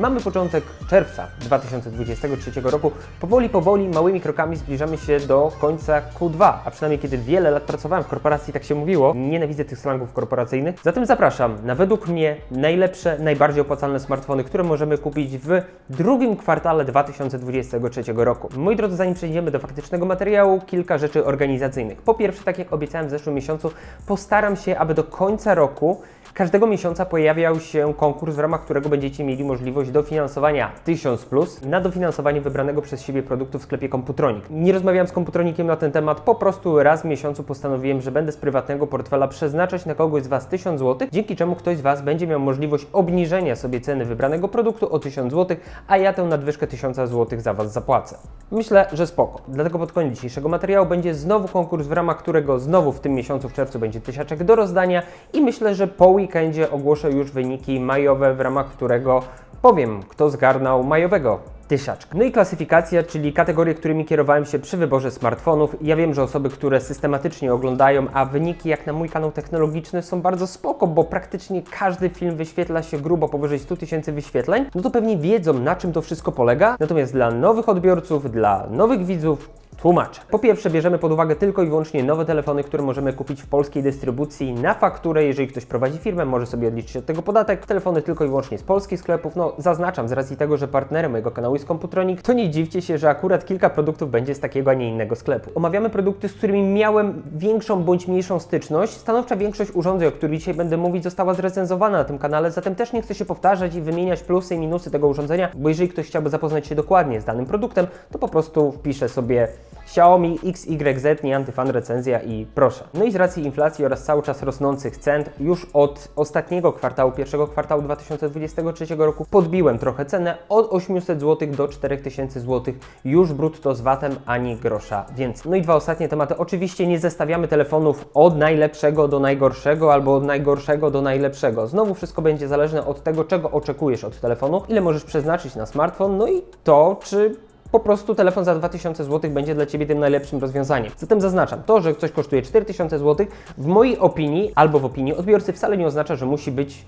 Mamy początek czerwca 2023 roku. Powoli, powoli, małymi krokami zbliżamy się do końca Q2, a przynajmniej kiedy wiele lat pracowałem w korporacji, tak się mówiło. Nienawidzę tych slangów korporacyjnych. Zatem zapraszam na według mnie najlepsze, najbardziej opłacalne smartfony, które możemy kupić w drugim kwartale 2023 roku. Moi drodzy, zanim przejdziemy do faktycznego materiału, kilka rzeczy organizacyjnych. Po pierwsze, tak jak obiecałem w zeszłym miesiącu, postaram się, aby do końca roku Każdego miesiąca pojawiał się konkurs, w ramach którego będziecie mieli możliwość dofinansowania 1000 plus na dofinansowanie wybranego przez siebie produktu w sklepie Komputronik. Nie rozmawiałem z Komputronikiem na ten temat, po prostu raz w miesiącu postanowiłem, że będę z prywatnego portfela przeznaczać na kogoś z Was 1000 zł, dzięki czemu ktoś z Was będzie miał możliwość obniżenia sobie ceny wybranego produktu o 1000 zł, a ja tę nadwyżkę 1000 zł za Was zapłacę. Myślę, że spoko. Dlatego pod koniec dzisiejszego materiału będzie znowu konkurs, w ramach którego znowu w tym miesiącu w czerwcu będzie tysiaczek do rozdania i myślę, że po weekendzie ogłoszę już wyniki majowe, w ramach którego powiem, kto zgarnął majowego tysiaczka. No i klasyfikacja, czyli kategorie, którymi kierowałem się przy wyborze smartfonów. Ja wiem, że osoby, które systematycznie oglądają, a wyniki jak na mój kanał technologiczny są bardzo spoko, bo praktycznie każdy film wyświetla się grubo powyżej 100 tysięcy wyświetleń, no to pewnie wiedzą, na czym to wszystko polega. Natomiast dla nowych odbiorców, dla nowych widzów, Tłumaczę. Po pierwsze, bierzemy pod uwagę tylko i wyłącznie nowe telefony, które możemy kupić w polskiej dystrybucji na fakturę. Jeżeli ktoś prowadzi firmę, może sobie odliczyć od tego podatek. Telefony tylko i wyłącznie z polskich sklepów. No, zaznaczam z racji tego, że partnerem mojego kanału jest Komputronik, to nie dziwcie się, że akurat kilka produktów będzie z takiego, a nie innego sklepu. Omawiamy produkty, z którymi miałem większą bądź mniejszą styczność. Stanowcza większość urządzeń, o których dzisiaj będę mówić, została zrecenzowana na tym kanale, zatem też nie chcę się powtarzać i wymieniać plusy i minusy tego urządzenia, bo jeżeli ktoś chciałby zapoznać się dokładnie z danym produktem, to po prostu wpiszę sobie Xiaomi XYZ, nie antyfan recenzja i proszę. No i z racji inflacji oraz cały czas rosnących cen, już od ostatniego kwartału, pierwszego kwartału 2023 roku podbiłem trochę cenę od 800 zł do 4000 zł już brutto z VAT-em, ani grosza więcej. No i dwa ostatnie tematy. Oczywiście nie zestawiamy telefonów od najlepszego do najgorszego albo od najgorszego do najlepszego. Znowu wszystko będzie zależne od tego, czego oczekujesz od telefonu, ile możesz przeznaczyć na smartfon, no i to, czy po prostu telefon za 2000 zł będzie dla Ciebie tym najlepszym rozwiązaniem. Zatem zaznaczam, to, że coś kosztuje 4000 zł, w mojej opinii albo w opinii odbiorcy wcale nie oznacza, że musi być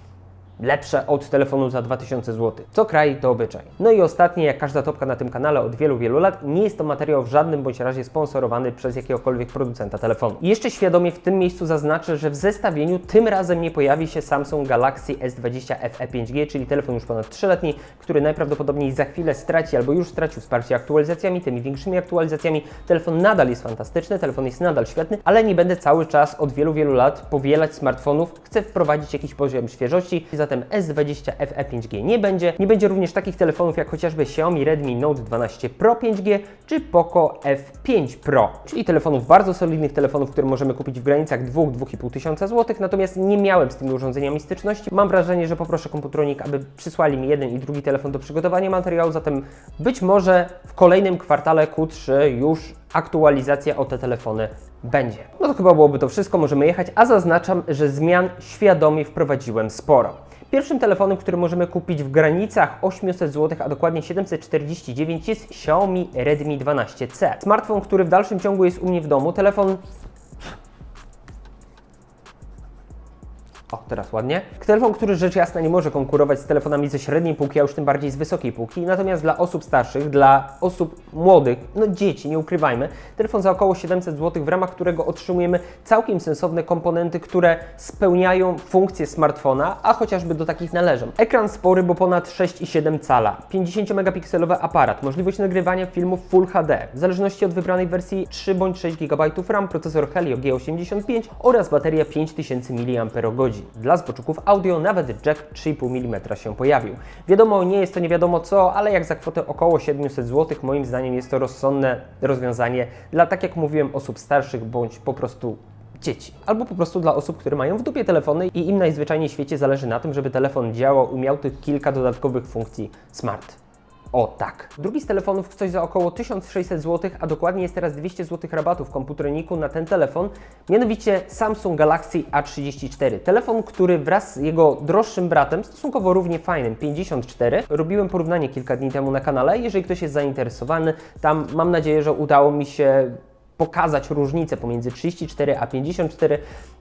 lepsze od telefonu za 2000 zł. Co kraj to obyczaj. No i ostatnie, jak każda topka na tym kanale od wielu, wielu lat, nie jest to materiał w żadnym bądź razie sponsorowany przez jakiegokolwiek producenta telefonu. I jeszcze świadomie w tym miejscu zaznaczę, że w zestawieniu tym razem nie pojawi się Samsung Galaxy S20 FE 5G, czyli telefon już ponad 3-letni, który najprawdopodobniej za chwilę straci albo już stracił wsparcie aktualizacjami, tymi większymi aktualizacjami. Telefon nadal jest fantastyczny, telefon jest nadal świetny, ale nie będę cały czas od wielu, wielu lat powielać smartfonów. Chcę wprowadzić jakiś poziom świeżości, zatem S20 FE 5G nie będzie. Nie będzie również takich telefonów jak chociażby Xiaomi Redmi Note 12 Pro 5G czy Poco F5 Pro, czyli telefonów bardzo solidnych, telefonów, które możemy kupić w granicach 2-2,5 tysiąca złotych, natomiast nie miałem z tymi urządzeniami styczności. Mam wrażenie, że poproszę komputronik, aby przysłali mi jeden i drugi telefon do przygotowania materiału, zatem być może w kolejnym kwartale Q3 już aktualizacja o te telefony będzie. No to chyba byłoby to wszystko, możemy jechać, a zaznaczam, że zmian świadomie wprowadziłem sporo. Pierwszym telefonem, który możemy kupić w granicach 800 zł, a dokładnie 749 jest Xiaomi Redmi 12C. Smartfon, który w dalszym ciągu jest u mnie w domu, telefon O, teraz ładnie. Telefon, który rzecz jasna nie może konkurować z telefonami ze średniej półki, a już tym bardziej z wysokiej półki. Natomiast dla osób starszych, dla osób młodych, no dzieci, nie ukrywajmy, telefon za około 700 zł, w ramach którego otrzymujemy całkiem sensowne komponenty, które spełniają funkcję smartfona, a chociażby do takich należą. Ekran spory, bo ponad 6,7 cala, 50-megapikselowy aparat, możliwość nagrywania filmów Full HD, w zależności od wybranej wersji 3 bądź 6 GB RAM, procesor Helio G85 oraz bateria 5000 mAh. Dla zboczuków audio nawet jack 3,5 mm się pojawił. Wiadomo, nie jest to nie wiadomo co, ale jak za kwotę około 700 zł, moim zdaniem jest to rozsądne rozwiązanie dla, tak jak mówiłem, osób starszych bądź po prostu dzieci. Albo po prostu dla osób, które mają w dupie telefony i im najzwyczajniej w świecie zależy na tym, żeby telefon działał i miał tych kilka dodatkowych funkcji smart. O tak. Drugi z telefonów coś za około 1600 zł, a dokładnie jest teraz 200 zł rabatu w komputerniku na ten telefon, mianowicie Samsung Galaxy A34. Telefon, który wraz z jego droższym bratem, stosunkowo równie fajnym, 54, robiłem porównanie kilka dni temu na kanale. Jeżeli ktoś jest zainteresowany, tam mam nadzieję, że udało mi się pokazać różnicę pomiędzy 34 a 54.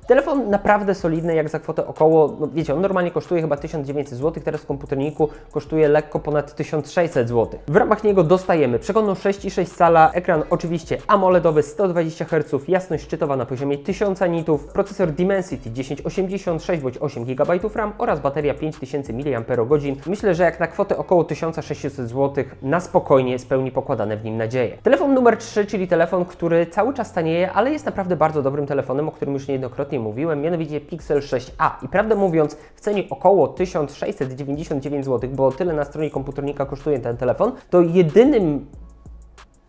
Telefon naprawdę solidny, jak za kwotę około, no wiecie, on normalnie kosztuje chyba 1900 zł, teraz w komputerniku kosztuje lekko ponad 1600 zł. W ramach niego dostajemy przeglądną 6,6 cala, ekran oczywiście AMOLEDowy 120 Hz, jasność szczytowa na poziomie 1000 nitów, procesor Dimensity 1086 bądź 8 GB RAM oraz bateria 5000 mAh. Myślę, że jak na kwotę około 1600 zł na spokojnie spełni pokładane w nim nadzieje. Telefon numer 3, czyli telefon, który cały czas tanieje, ale jest naprawdę bardzo dobrym telefonem, o którym już niejednokrotnie mówiłem, mianowicie Pixel 6a. I prawdę mówiąc, w cenie około 1699 zł, bo tyle na stronie komputernika kosztuje ten telefon, to jedynym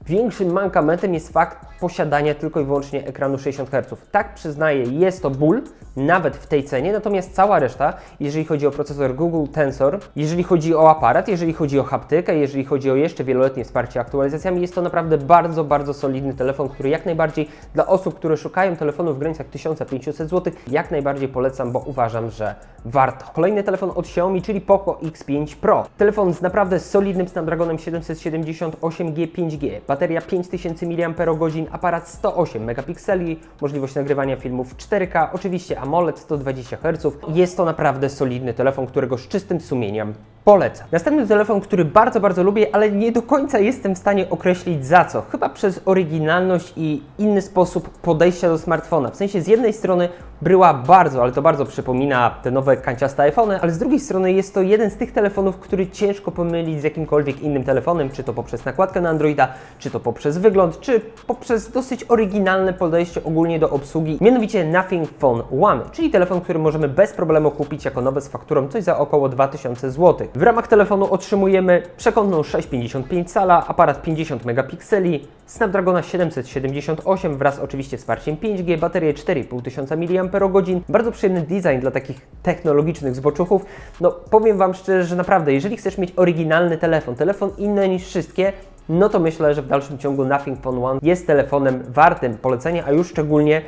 Większym mankamentem jest fakt posiadania tylko i wyłącznie ekranu 60 Hz. Tak przyznaję, jest to ból, nawet w tej cenie, natomiast cała reszta, jeżeli chodzi o procesor Google Tensor, jeżeli chodzi o aparat, jeżeli chodzi o haptykę, jeżeli chodzi o jeszcze wieloletnie wsparcie aktualizacjami, jest to naprawdę bardzo, bardzo solidny telefon, który jak najbardziej dla osób, które szukają telefonu w granicach 1500 zł, jak najbardziej polecam, bo uważam, że warto. Kolejny telefon od Xiaomi, czyli Poco X5 Pro. Telefon z naprawdę solidnym Snapdragonem 778G 5G, bateria 5000 mAh, aparat 108 megapikseli, możliwość nagrywania filmów 4K, oczywiście AMOLED 120 Hz. Jest to naprawdę solidny telefon, którego z czystym sumieniem polecam. Następny telefon, który bardzo, bardzo lubię, ale nie do końca jestem w stanie określić za co. Chyba przez oryginalność i inny sposób podejścia do smartfona. W sensie z jednej strony bryła bardzo, ale to bardzo przypomina te nowe kanciaste iPhony, ale z drugiej strony jest to jeden z tych telefonów, który ciężko pomylić z jakimkolwiek innym telefonem, czy to poprzez nakładkę na Androida, czy to poprzez wygląd, czy poprzez dosyć oryginalne podejście ogólnie do obsługi, mianowicie Nothing Phone One, czyli telefon, który możemy bez problemu kupić jako nowy z fakturą coś za około 2000 zł. W ramach telefonu otrzymujemy przekątną 6,55 cala, aparat 50 megapikseli, Snapdragona 778 wraz oczywiście z wsparciem 5G, baterię 4500 mAh, bardzo przyjemny design dla takich technologicznych zboczuchów. No powiem Wam szczerze, że naprawdę, jeżeli chcesz mieć oryginalny telefon, telefon inny niż wszystkie, no to myślę, że w dalszym ciągu Nothing Phone One jest telefonem wartym polecenia, a już szczególnie,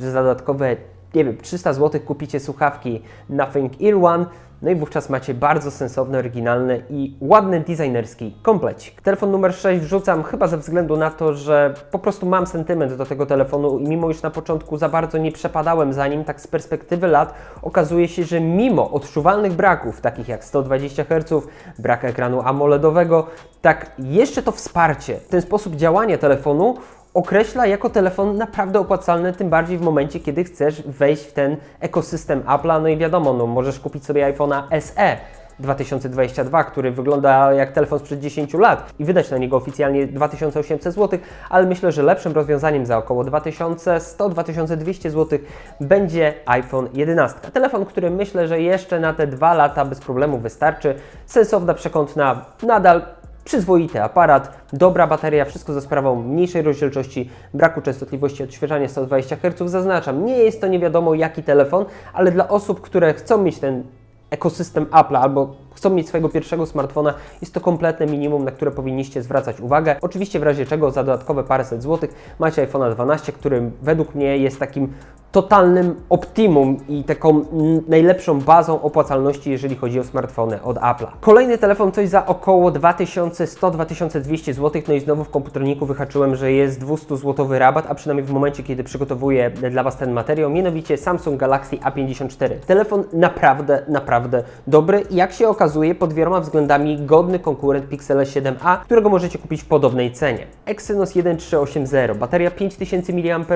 że za dodatkowe, nie wiem, 300 zł kupicie słuchawki Nothing Ear One, no i wówczas macie bardzo sensowny, oryginalny i ładny designerski komplecik. Telefon numer 6 wrzucam chyba ze względu na to, że po prostu mam sentyment do tego telefonu i mimo już na początku za bardzo nie przepadałem za nim, tak z perspektywy lat okazuje się, że mimo odczuwalnych braków, takich jak 120 Hz, brak ekranu AMOLEDowego, tak jeszcze to wsparcie, ten sposób działania telefonu określa jako telefon naprawdę opłacalny, tym bardziej w momencie, kiedy chcesz wejść w ten ekosystem Apple'a. No i wiadomo, no, możesz kupić sobie iPhone'a SE 2022, który wygląda jak telefon sprzed 10 lat i wydać na niego oficjalnie 2800 zł, ale myślę, że lepszym rozwiązaniem za około 2100-2200 zł będzie iPhone 11. Telefon, który myślę, że jeszcze na te dwa lata bez problemu wystarczy. Sensowna przekątna, nadal przyzwoity aparat, dobra bateria, wszystko za sprawą mniejszej rozdzielczości, braku częstotliwości odświeżania 120 Hz. Zaznaczam, nie jest to nie wiadomo jaki telefon, ale dla osób, które chcą mieć ten ekosystem Apple albo chcą mieć swojego pierwszego smartfona, jest to kompletne minimum, na które powinniście zwracać uwagę. Oczywiście w razie czego za dodatkowe paręset złotych macie iPhone'a 12, który według mnie jest takim totalnym optimum i taką najlepszą bazą opłacalności, jeżeli chodzi o smartfony od Apple'a. Kolejny telefon coś za około 2100-2200 zł, no i znowu w komputerniku wyhaczyłem, że jest 200 zł rabat, a przynajmniej w momencie, kiedy przygotowuję dla Was ten materiał, mianowicie Samsung Galaxy A54. Telefon naprawdę, naprawdę dobry i jak się okazuje pod wieloma względami godny konkurent Pixela 7a, którego możecie kupić w podobnej cenie. Exynos 1380, bateria 5000 mAh,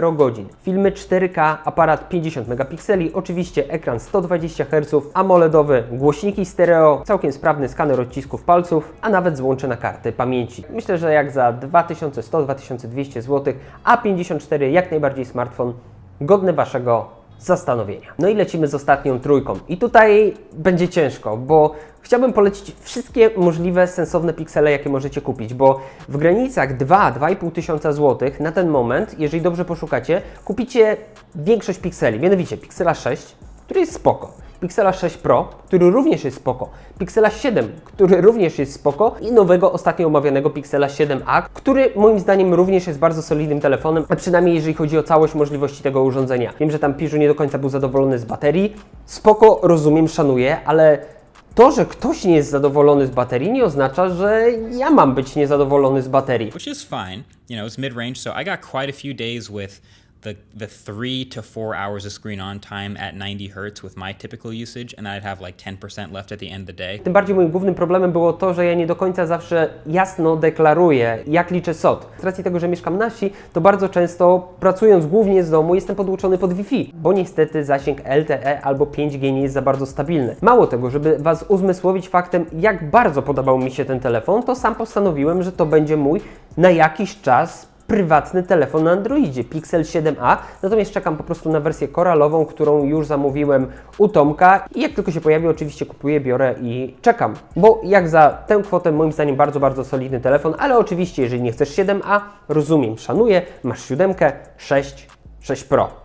filmy 4K, aparat 50 megapikseli, oczywiście ekran 120 Hz, AMOLEDowy, głośniki stereo, całkiem sprawny skaner odcisków palców, a nawet złącze na karty pamięci. Myślę, że jak za 2100-2200 zł, A54 jak najbardziej smartfon godny Waszego zastanowienia. No i lecimy z ostatnią trójką. I tutaj będzie ciężko, bo chciałbym polecić wszystkie możliwe sensowne piksele, jakie możecie kupić, bo w granicach 2-2,5 tysiąca złotych na ten moment, jeżeli dobrze poszukacie, kupicie większość pikseli, mianowicie Pixela 6, który jest spoko. Pixela 6 Pro, który również jest spoko, Pixela 7, który również jest spoko i nowego ostatnio omawianego Pixela 7a, który moim zdaniem również jest bardzo solidnym telefonem, a przynajmniej jeżeli chodzi o całość możliwości tego urządzenia. Wiem, że tam Piżu nie do końca był zadowolony z baterii, spoko, rozumiem, szanuję, ale To, że ktoś nie jest zadowolony z baterii, nie oznacza, że ja mam być niezadowolony z baterii. which is fine. You know, it's mid range, so I got quite a few days with the the three to four hours of screen on time at 90 hertz with my typical usage, and I'd have like 10% left at the end of the day. Tym bardziej moim głównym problemem było to, że ja nie do końca zawsze jasno deklaruję, jak liczę SOT. Z racji tego, że mieszkam na wsi, to bardzo często pracując głównie z domu jestem podłączony pod Wi-Fi, bo niestety zasięg LTE albo 5G nie jest za bardzo stabilny. Mało tego, żeby Was uzmysłowić faktem, jak bardzo podobał mi się ten telefon, to sam postanowiłem, że to będzie mój na jakiś czas prywatny telefon na Androidzie, Pixel 7a, natomiast czekam po prostu na wersję koralową, którą już zamówiłem u Tomka i jak tylko się pojawi, oczywiście kupuję, biorę i czekam. Bo jak za tę kwotę, moim zdaniem bardzo, bardzo solidny telefon, ale oczywiście, jeżeli nie chcesz 7a, rozumiem, szanuję, masz 7, 6, 6 Pro.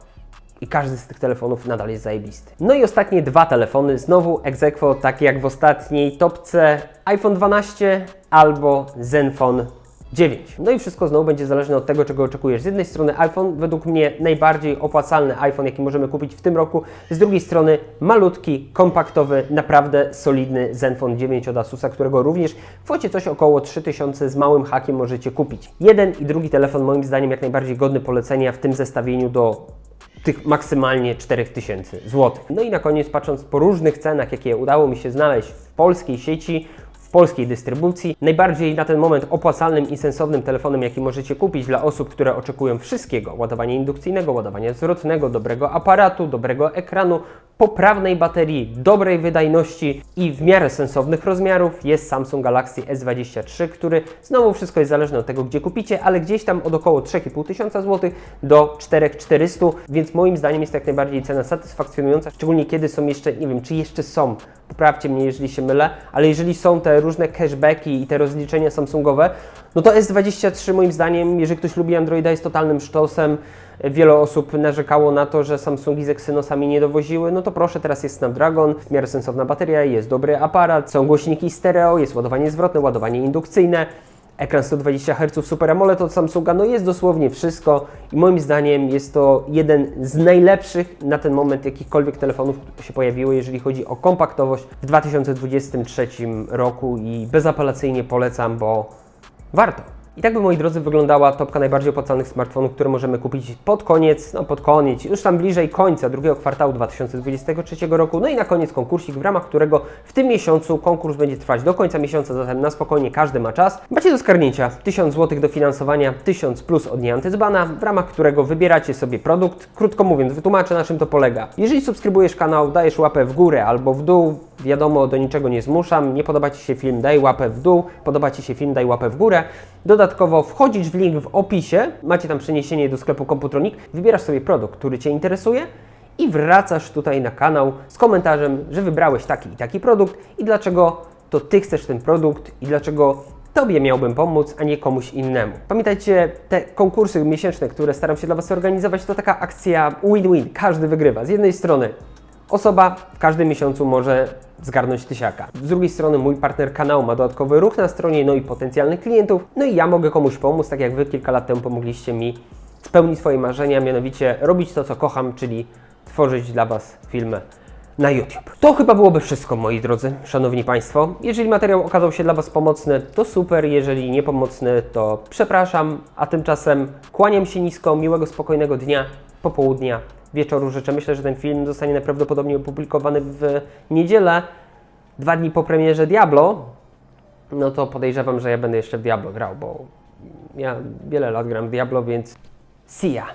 I każdy z tych telefonów nadal jest zajebisty. No i ostatnie dwa telefony, znowu egzekwo, takie jak w ostatniej topce iPhone 12 albo Zenfone 9. No i wszystko znowu będzie zależne od tego, czego oczekujesz. Z jednej strony iPhone, według mnie najbardziej opłacalny iPhone, jaki możemy kupić w tym roku. Z drugiej strony malutki, kompaktowy, naprawdę solidny Zenfone 9 od Asusa, którego również w kwocie coś około 3000 z małym hakiem możecie kupić. Jeden i drugi telefon moim zdaniem jak najbardziej godny polecenia w tym zestawieniu do tych maksymalnie 4000 zł. No i na koniec, patrząc po różnych cenach, jakie udało mi się znaleźć w polskiej sieci, polskiej dystrybucji, najbardziej na ten moment opłacalnym i sensownym telefonem, jaki możecie kupić dla osób, które oczekują wszystkiego: ładowania indukcyjnego, ładowania zwrotnego, dobrego aparatu, dobrego ekranu, poprawnej baterii, dobrej wydajności i w miarę sensownych rozmiarów jest Samsung Galaxy S23, który znowu wszystko jest zależne od tego, gdzie kupicie, ale gdzieś tam od około 3,5 tysiąca złotych do 4400, więc moim zdaniem jest to jak najbardziej cena satysfakcjonująca, szczególnie kiedy są jeszcze, nie wiem, czy jeszcze są, poprawcie mnie, jeżeli się mylę, ale jeżeli są te różne cashbacki i te rozliczenia Samsungowe, no to S23 moim zdaniem, jeżeli ktoś lubi Androida, jest totalnym sztosem. Wiele osób narzekało na to, że Samsungi z Exynosami nie dowoziły. No to proszę, teraz jest Snapdragon, w miarę sensowna bateria, jest dobry aparat, są głośniki stereo, jest ładowanie zwrotne, ładowanie indukcyjne. Ekran 120 Hz Super AMOLED od Samsunga, no jest dosłownie wszystko i moim zdaniem jest to jeden z najlepszych na ten moment jakichkolwiek telefonów, się pojawiły, jeżeli chodzi o kompaktowość w 2023 roku i bezapelacyjnie polecam, bo warto. I tak by, moi drodzy, wyglądała topka najbardziej opłacalnych smartfonów, które możemy kupić pod koniec, no pod koniec, już tam bliżej końca drugiego kwartału 2023 roku. No i na koniec konkursik, w ramach którego w tym miesiącu konkurs będzie trwać do końca miesiąca, zatem na spokojnie każdy ma czas. Macie do skarnięcia 1000 zł dofinansowania, 1000 plus od nieantyzbana, w ramach którego wybieracie sobie produkt. Krótko mówiąc, wytłumaczę na czym to polega. Jeżeli subskrybujesz kanał, dajesz łapę w górę albo w dół, wiadomo, do niczego nie zmuszam. Nie podoba Ci się film, daj łapę w dół. Podoba Ci się film, daj łapę w górę. Dodatkowo wchodzisz w link w opisie, macie tam przeniesienie do sklepu Komputronik, wybierasz sobie produkt, który Cię interesuje i wracasz tutaj na kanał z komentarzem, że wybrałeś taki i taki produkt i dlaczego to Ty chcesz ten produkt i dlaczego Tobie miałbym pomóc, a nie komuś innemu. Pamiętajcie, te konkursy miesięczne, które staram się dla Was organizować, to taka akcja win-win. Każdy wygrywa. Z jednej strony Osoba w każdym miesiącu może zgarnąć tysiaka. Z drugiej strony mój partner kanału ma dodatkowy ruch na stronie, no i potencjalnych klientów. No i ja mogę komuś pomóc, tak jak Wy kilka lat temu pomogliście mi spełnić swoje marzenia, mianowicie robić to, co kocham, czyli tworzyć dla Was filmy na YouTube. To chyba byłoby wszystko, moi drodzy, szanowni Państwo. Jeżeli materiał okazał się dla Was pomocny, to super, jeżeli niepomocny, to przepraszam, a tymczasem kłaniam się nisko, miłego, spokojnego dnia, popołudnia, wieczoru życzę. Myślę, że ten film zostanie najprawdopodobniej opublikowany w niedzielę, dwa dni po premierze Diablo. No to podejrzewam, że ja będę jeszcze w Diablo grał, bo ja wiele lat gram w Diablo, więc see ya!